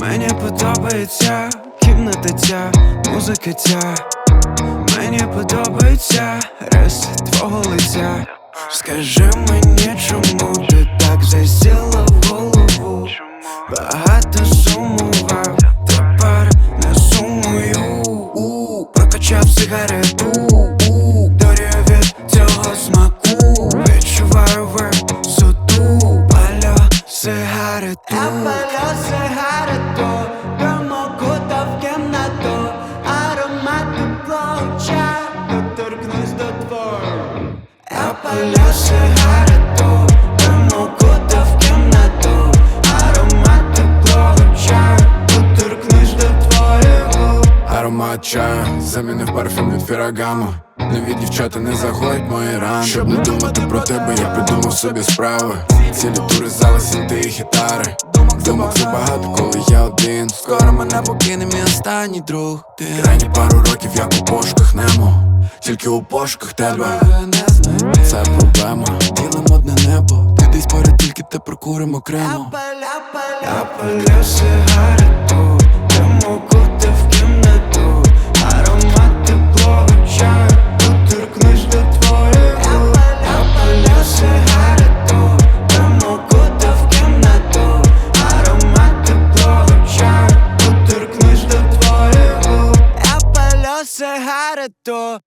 Мені подобається кімната ця, музика ця. Мені подобається риси твого лиця. Скажи мені, чому ти так засіла в голову? Багато сумував, тепер не сумую. Прокачав сигарету Я сигарету Диму кута в кімнату. Аромат теплого чаю Доторкнусь до твоїх губ Аромат чаю замінив парфюм від фірагамо Нові дівчата не заходять мої рани. Щоб не думати про тебе, я придумав собі справи. Цілі тури зали, синти і гітари Думок забагато, коли я один. Скоро мене покине мій останній друг. Ти крайні пару років, як у пошуках немо. Тільки у пошуках тебе. не знайти поряд, тільки те прокуримо окремо. Я палю сигарету, диму кута в кімнату. Аромат теплого чаю, доторкнусь до твоїх губ Я палю сигарету, диму кута в кімнату. Аромат теплого чаю, доторкнусь до твоїх губ Я палю сигарету